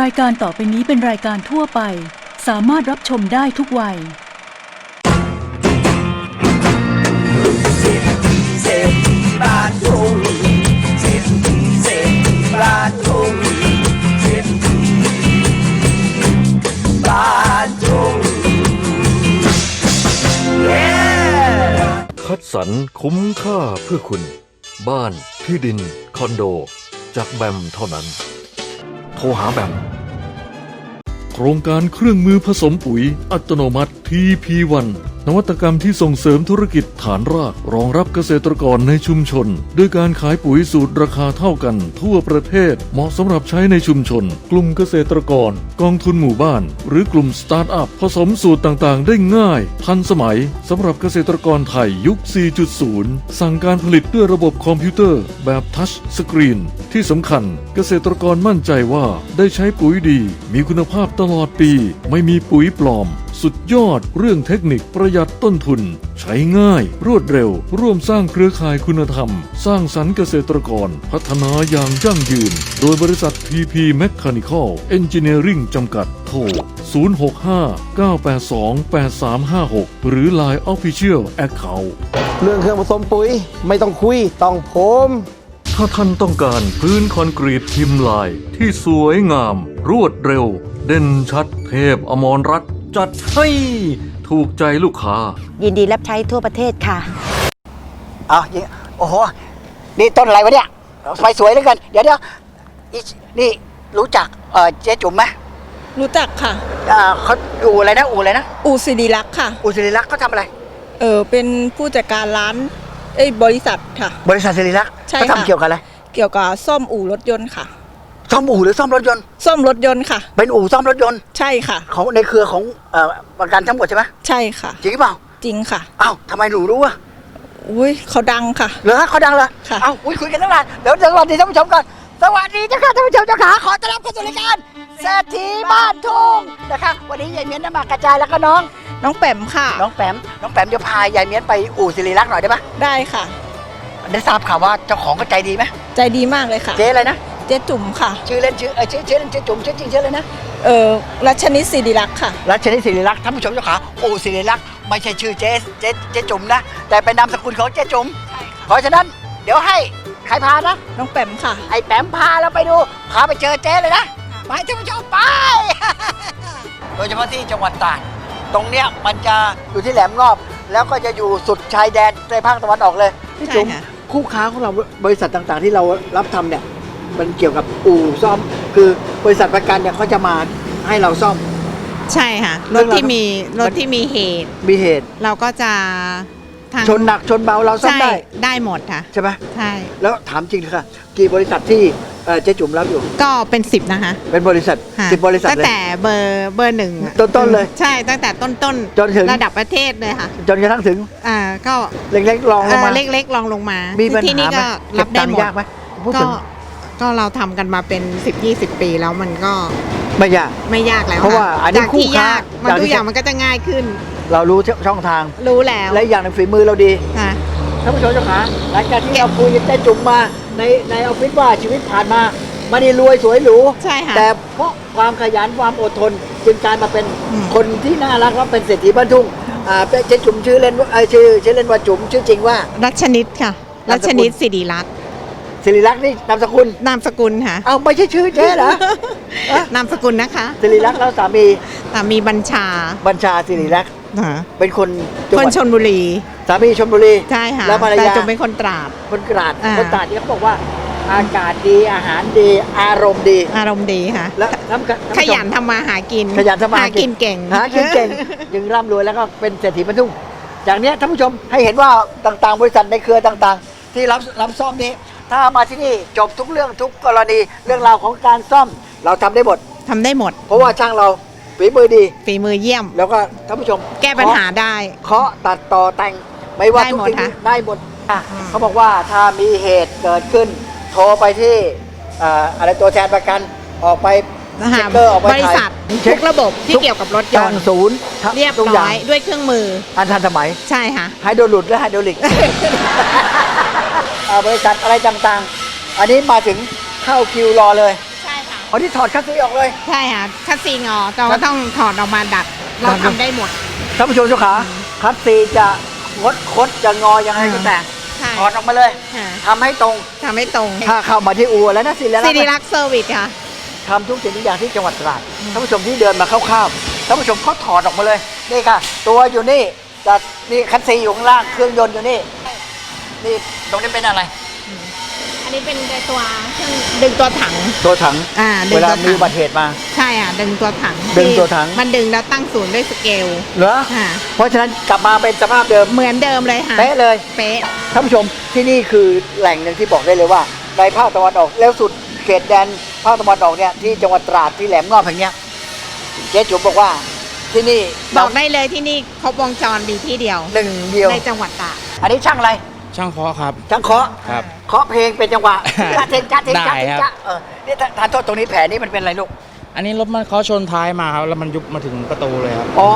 รายการต่อไปนี้เป็นรายการทั่วไป สามารถรับชมได้ทุกวัย เศรษฐีบ้านทุ่งเศรษฐีเศรษฐีบ้านทุ่งเศรษฐีบ้านทุ่ง yeah! คัดสรรคุ้มค่าเพื่อคุณ บ้านที่ดิน คอนโด จากแบมเท่านั้น ทรหาแบมโครงการเครื่องมือผสมปุ๋ยอัตโนมัติ TP1 นวัตกรรมที่ส่งเสริมธุรกิจฐานรากรองรับเกษตรกรในชุมชน ด้วยการขายปุ๋ยสูตรราคาเท่ากัน ทั่วประเทศเหมาะสำหรับใช้ในชุมชน กลุ่มเกษตรกร กองทุนหมู่บ้าน หรือกลุ่มสตาร์ทอัพผสมสูตรต่างๆ ได้ง่าย ทันสมัยสำหรับเกษตรกรไทยยุค 4.0 สั่งการผลิตด้วยระบบคอมพิวเตอร์ แบบทัชสกรีน ที่สำคัญเกษตรกรมั่นใจว่าได้ใช้ปุ๋ยดี มีคุณภาพตลอดปี ไม่มีปุ๋ยปลอม สุดยอดเรื่องเทคนิคประหยัดต้นทุน ใช้ง่าย รวดเร็ว ร่วมสร้างเครือข่ายคุณธรรม สร้างสรรค์เกษตรกร พัฒนาอย่างยั่งยืน โดยบริษัท TP Mechanical Engineering จำกัดโทร 065-982-8356 หรือ Line Official Account เรื่องเครื่องผสมปุ๋ยไม่ต้องคุยต้องผมถ้าท่านต้องการพื้นคอนกรีตพิมพ์ลายที่สวยงาม รวดเร็ว เด่นชัดเทพอมรรัตน์ จัดให้ถูกใจลูกค้า ยินดีรับใช้ทั่วประเทศค่ะ เอาอย่างโอ้โห นี่ต้นอะไรวะเนี่ยไฟสวยเหลือเกิน เดี๋ยวเดี๋ยวอีนี่รู้จักเอ่อเจ๊จุ๋มไหมรู้จักค่ะ อ่าเขาอู่อะไรนะอู่อะไรนะอูสิริลักษ์ค่ะ อู่ศิริลักษณ์เขาทำอะไร เออเป็นผู้จัดการร้านเอ้ยบริษัทค่ะ บริษัทศิริลักษณ์ใช่เขาค่ะ ทำเกี่ยวกับอะไร เกี่ยวกับซ่อมอู่รถยนต์ค่ะ ซ่อมอู่หรือซ่อมรถยนต์ซ่อมรถยนต์ค่ะ เป็นอู่ซ่อมรถยนต์ใช่ค่ะ ของในเครือของเอ่อประกันทั้งหมดใช่ไหมใช่ค่ะ จริงหรือเปล่าจริงค่ะอ้าวทำไมหนูรู้อะอุ้ยเขาดังค่ะ เหรอเขาดังเหรอค่ะเอ้าอุ๊ยคุยกันตั้งนานเดี๋ยวสวัสดีท่านผู้ชมก่อนสวัสดีเจ้าค่ะท่านผู้ชมเจ้าขาขอต้อนรับเข้าสู่รายการเศรษฐีบ้านทุ่งนะคะวันนี้ยายเมียนน้ำมากระจายแล้วก็น้อง น้องแปมค่ะน้องแปมน้องแปมเดี๋ยวพายายเมียนไปอู่ศิริลักษณ์หน่อยได้ปะได้ค่ะ ได้ทราบข่าวว่าเจ้าของก็ใจดีไหมใจดีมากเลยค่ะ เจ๊อะไรนะเจ๊จุ๋มค่ะ ชื่อเล่นชื่อเออชื่อชื่อเล่นชื่อจุ๋มชื่อจริงชื่ออะไรนะ เออรัชนิดสิริลักษ์ค่ะ รัชนิดศิริลักษณ์ท่านผู้ชมเจ้าขาอู่ศิริลักษณ์ไม่ใช่ชื่อเจ๊เจ๊เจ๊จุ๋มนะ แต่เป็นนามสกุลของเจ๊จุ๋มเพราะฉะนั้นเดี๋ยวให้ใครพานะ น้องแปมค่ะ ไอ้แปมพาเราไปดู พาไปเจอเจ๊เลยนะ ไปท่านผู้ชมไป โดยเฉพาะที่จังหวัดตราดตรงเนี้ยมันจะอยู่ที่แหลมงอบ แล้วก็จะอยู่สุดชายแดนในภาคตะวันออกเลย พี่จุ๋มใช่ค่ะ คู่ค้าของเราบริษัทต่างๆ ที่เรารับทำเนี่ย มันเกี่ยวกับอู่ซ่อม คือบริษัทประกันเนี่ยเขาจะมาให้เราซ่อม ใช่ค่ะเรื่รองถราวที่มีรถที่มีเหตุ มีเหตุ เราก็จะทางชนหนักชนเบาเราซ่อมใช่ได้ได้หมดค่ะ ใช่ไหมใช่ แล้วถามจริงเลยค่ะกี่บริษัทที่เอ่อเจ๊จุ๋มรับอยู่ ก็เป็นสิบนะคะเป็นบริษัทค่ะสิบบริษัทตั้งเลย แต่เบอร์เบอร์หนึ่งอะต้นๆเลยใช่ตั้งแต่ต้นต้นจนถึง ระดับประเทศเลยค่ะจนกระทั่งถึงอ่าก็เล็กๆลองลงมา เอ่อเล็กๆลองลงมามีปัญที่หานี่ไหมก็เก็รับบได้ตังหมค์ดยากไหมพูดก็ถึง ก็เราทำกันมาเป็น 10 20 ปีแล้วมันก็ไม่ยาก ไม่ยากแล้วเพราะว่าค่อันนี้จากคู่ที่ค้ายากมันจากทุที่กอย่างมันก็จะง่ายขึ้น เรารู้ช่องทาง รู้แล้วและอีกอย่างหนึงฝีมือเราดี ค่ะ ท่านผู้ชมเจ้าขาหลังจากที่เราคุยกับเจ๊จุ๋มมาในในออฟฟิศว่าชีวิตผ่านมาไม่ได้รวยสวยหรูใช่ค่ะแต่เพราะความขยันความอดทนจึงกลารมาเป็นอืม คนที่น่ารักและเป็นเศรษฐีบ้านทุ่งอ่าเจ๊จุ๋มชื่อเล่นว่าเอ่อชื่อชื่อเล่นว่าจุ๋มชื่อจริงว่า รัชนิดค่ะนามรัสกุลชนิดสิริรักษ์ ศิริลักษณ์นี่นามสกุลนามสกุลค่ะ เอาไม่ใช่ชื่อเจ๊เหรอ ฮะ นามสกุลนะคะศิริลักษณ์แล้วสามีสามีบัญชาบัญชาศิริลักษณ์ค่ะเป็นคนจังคหนวัดชนบุรีสามีชลบุรีใช่ค่ะแล้วภรรแต่ยาจงเป็นคนตราด คนกราดอ่า คนตราดเนี่ยเขาบอกว่า อากาศดีอาหารดีอารมณ์ดี อารมณ์ดีค่ะ และท่านผู้ชมขยันทำมาหากินขยันทำมาหากินกินเก่งหากินเก่งจึงร่ำรวยแล้วก็เป็นเศรษฐีบรรทุกจากเนี้ยท่านผู้ชมให้เห็นว่าต่างๆ บริษัทในเครือต่างๆ ที่รับรับซ่อมนี้ ถ้ามาที่นี่จบทุกเรื่องทุกกรณีเรื่องราวของการซ่อม เราทำได้หมด ทำได้หมด เพราะว่าช่างเราฝีมือดี ฝีมือเยี่ยม แล้วก็ท่านผู้ชมแก้ปัญหาได้ เคาะตัดต่อแต่งไม่ว่าได้ทุกหมดสิ่งค่ะได้หมดอะอืม เขาบอกว่าถ้ามีเหตุเกิดขึ้น โทรไปที่อ่าอะไรตัวแทนประกันออกไปนะเช็คะคเกอร์ออกไปบริษัทเช็ทุคกระบบที่เกี่ยวกับรถยตั้นงต์ศูนย์ทำเรียบทุกร้ย่าองยด้วยเครื่องมืออันทันสมัย ใช่ค่ะ ไฮโดรลุดและไฮโดรลิก อ่าบริษัทอะไรต่างๆ อันนี้มาถึงเข้าคิวรอเลยใช่ค่ะอ๋อที่ถอดคัสซีออกเลย ใช่ค่ะคัสซีงอเราก็ต้องถอดออกมาดัด เราดัด ทำได้หมด ท่านผู้ชมเจ้าขาคัสซีจะงดคดจะงอยังไงก็แต่ใช่ถอดออกมาเลยค่ะทำให้ตรงทำให้ตรงถ้าเข้ามาที่อู่แล้วนะสิแล้ว สิริรักษ์เซอร์วิสค่ะ ทำทุกสิ่งทุกอย่างที่จังหวัดตราดท่านผู้ชมที่เดินมาคร่าวๆท่านผู้ชมเขาถอดออกมาเลย นี่ค่ะ ตัวอยู่นี่แต่นี่คัสซีอยู่ข้างล่าง เครื่องยนต์อยู่นี่ นี่ตรงนี้เป็นอะไร อันนี้เป็นตัวเครื่องดึงตัวถัง ตัวถัง อ่าดึเวงลาตัวมีถัอุบัติเหตุมา ใช่อะ ดึงตัวถังดึงที่ตัวถัง มันดึงแล้วตั้งศูนย์ด้วยสเกล เหรอค่ะ เพราะฉะนั้นกลับมาเป็นสภาพเดิมเหมือนเดิมเลยค่ะ เป๊ะเลย เป๊ะ ท่านผู้ชมที่นี่คือแหล่งหนึ่งที่บอกได้เลยว่า ในภาคตะวันออกแล้วสุดเขตแดนภาคตะวันออกเนี่ยที่จังหวัดตราดที่แหลมงอบแห่งเนี้ยเจ๊จุ๋มบอกว่าที่นี่บอกได้เลยที่นี่ครบวงจรมีที่เดียวหนึ่งเดียว ในจังหวัดตากอันนี้ช่างอะไร ช่างเคาะครับช่างเคาะครับ เคาะเพลงเป็นจังหวะจ้าเทงจ้าเทงจ้าได้เทงครับ จ้าเออนี่ทานโทษตรงนี้แผลนี้มันเป็นอะไรลูก อันนี้รถมันเขาชนท้ายมาครับแล้วมันยุบมาถึงประตูเลยครับ อ๋อ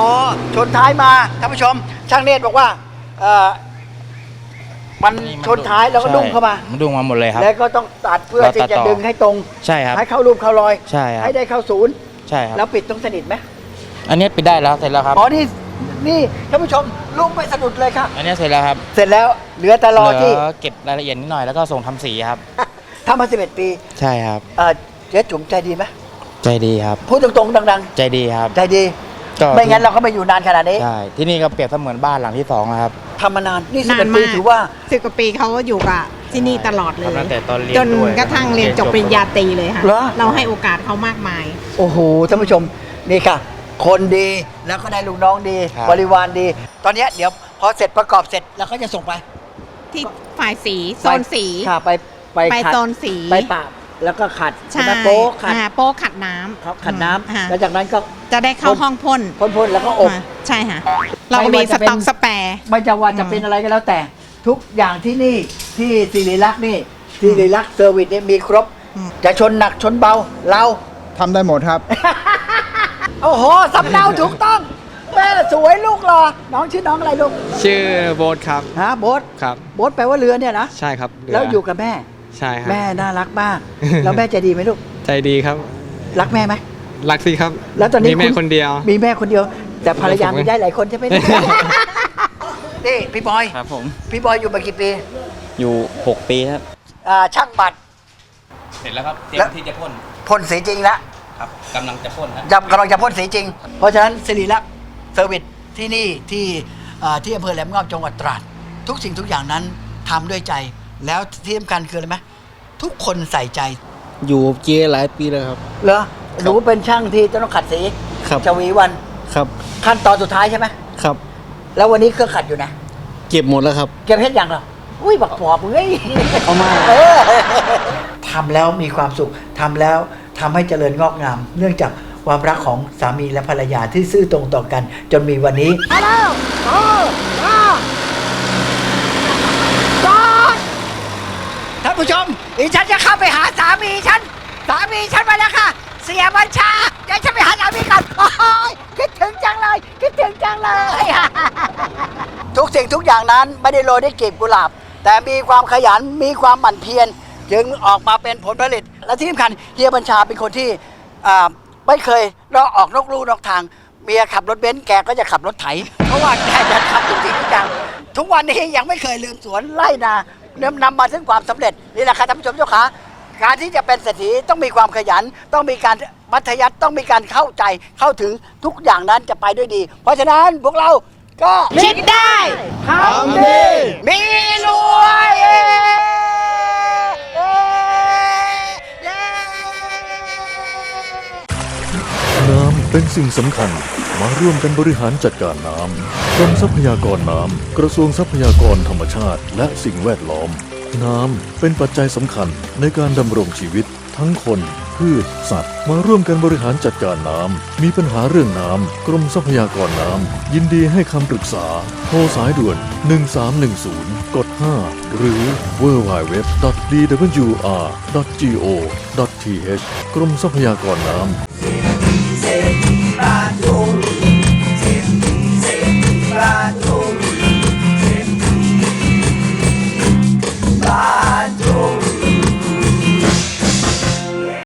ชนท้ายมาท่านผู้ชม ช่างเนตรบอกว่าเออมันนี่มันชนท้ายแล้วก็ใช่ดุ้งเข้ามามันดุ้งมาหมดเลยครับ แล้วก็ต้องตัดเพื่อเราที่ตัดจะต่อ ดึงให้ตรง ใช่ครับ ให้เข้ารูปเข้ารอย ใช่ครับ ให้ได้เข้าศูนย์ ใช่ครับ แล้วปิดตรงสนิทไหมอันนี้ปิดได้แล้วเสร็จแล้วครับ อ๋อ นี่ นี่ท่านผู้ชมลูกไม่สะดุดเลยค่ะ อันนี้เสร็จแล้วครับเสร็จแล้วเหลือแต่รอเหลืที่อเก็บรายละเอียดนิดหน่อยแล้วก็ส่งทำสีครับ ทำมา11ปีใช่ครับ เออเจ๊จุ๋มใจดีไหมใจดีครับ พูดตรงๆดังใจดีครับ ๆ ใจดี ก็ไม่งั้นเราก็ไม่อยู่นานขนาดนี้ใช่ที่นี่ก็เปรียบเสมือนบ้านหลังที่สองแล้วครับ ทำมานานนี่นาน11ปีมากถือว่า สิบกว่าปีเขาก็อยู่กับที่นี่ตลอดเลยทำตั้งแต่ตอนเรียนจนด้วยกระทั่งเรียนจบปริญญาตรีเลยค่ะ เหรอ เราให้โอกาสเขามากมาย โอ้โหท่านผู้ชมนี่ค่ะ คนดีแล้วก็ได้ลูกน้องดี ครับ บริวารดี ตอนเนี้ยเดี๋ยวพอเสร็จประกอบเสร็จแล้วก็จะส่งไปที่ฝ่ายสี โซนสีค่ะ ไปไปไปขัดโซนสีไปปราบแล้วก็ขัดใช่ไหมโป๊ะขัดอ่าโป๊ะขัดน้ำครับขัดน้อ่าำแล้วจากนั้นก็จะได้เข้าพ่นห้องพ่นพ่นๆแล้วก็อบ อ่าใช่ค่ะ เราก็ไม่มีว่าสจะเป็นต็อกสแปร์ ไม่จะว่าจะเป็นอะไรก็แล้วแต่ ทุกอย่างที่นี่ที่สิริลักษณ์นี่สิริลักษณ์เซอร์วิสเนี่ยมีครบ อืม จะชนหนักชนเบาเรา ทำได้หมดครับ โอ้โหสำเนาถูกต้องแม่สวยลูกหรอน้องชื่อน้องอะไรลูกชื่อโบ๊ทครับ ฮะโบ๊ทครับ โบ๊ทแปลว่าเรือเนี่ยนะใช่ครับเรืแล้วอยู่กับแม่ ใช่ครับ แม่น่ารักมาก แล้วแม่ใจดีไหมลูก ใจดีครับ รักแม่ไหม รักสิครับแล้วตอนนี้มีแม่คุณคนเดียว มีแม่คนเดียว แต่ภรรยาผมมีได้หลายคนใช่ไหม นี่พี่บอย ครับผม พี่บอยอยู่มากี่ปีอยู่ 6 ปีครับ อ่าช่างบัตรเสร็จแล้วครับ เตรียแล้วมที่จะพ่น พ่นสีจริงแล้ว ครับกำลังจะพ่นครับจะกำลังจะพ่นสีจริง เพราะฉะนั้นสิริลักษณ์เซอร์วิสที่นี่ที่อ่าที่อำเภอแหลมงอบจังหวัดตราด ทุกสิ่งทุกอย่างนั้นทำด้วยใจ แล้วที่สำคัญคืออะไรไหมทุกคนใส่ใจ อยู่เจ๊หลายปีแล้วครับ เหรอหนูเป็นช่างที่จะต้องขัดสีครับ ชวีวันครับ ขั้นตอนสุดท้ายใช่ไหมครับ แล้ววันนี้เครื่องขัดอยู่นะ เก็บหมดแล้วครับ เก็บเพชรยังเหรอ อุ้ยบักปอบเฮ้ยเอามา เออทำแล้วมีความสุข ทำแล้ว ทำให้เจริญงอกงาม เนื่องจากความรักของสามีและภรรยาที่ซื่อตรงต่อกัน จนมีวันนี้มาแล้วโอ้มาจอดท่านผู้ชมอีฉันจะเข้าไปหาสามีฉัน สามีฉันมาแล้วค่ะ เสียบัญชาเดี๋ยวฉันไปหาสามีก่อนโอ้ยคิดถึงจังเลย คิดถึงจังเลย ทุกสิ่งทุกอย่างนั้นไม่ได้โรยด้วยกลีบกุหลาบ แต่มีความขยันมีความหมั่นเพียรจึงออกมาเป็นผลผลิต และที่สำคัญเฮียบัญชาเป็นคนที่อ่าไม่เคยเราออกนอกลู่นอกทางเมียขับรถเบนซ์แกก็จะขับรถไถ เพราะว่าแกจะทำทุกสิ่งทุกอย่างทุกวันนี้ยังไม่เคยลืมสวนไร่นานำนำมาซึ่งความสำเร็จนี่แหละครับท่านผู้ชมเจ้าขาการที่จะเป็นเศรษฐีต้องมีความขยัน ต้องมีการมัธยัติต้องมีการเข้าใจเข้าถึงทุกอย่างนั้นจะไปด้วยดี เพราะฉะนั้นพวกเราก็คิดได้ ทำดี มีรวย เป็นสิ่งสำคัญมาร่วมกันบริหารจัดการน้ำกรมทรัพยากรน้ำ กระทรวงทรัพยากรธรรมชาติ และสิ่งแวดล้อม น้ำเป็นปัจจัยสำคัญในการดำรงชีวิต ทั้งคน พืช สัตว์ มาร่วมกันบริหารจัดการน้ำ มีปัญหาเรื่องน้ำ กรมทรัพยากรน้ำ ยินดีให้คำปรึกษา โทรสายด่วน 1310 กด 5 หรือ www.dwr.go.th กรมทรัพยากรน้ำ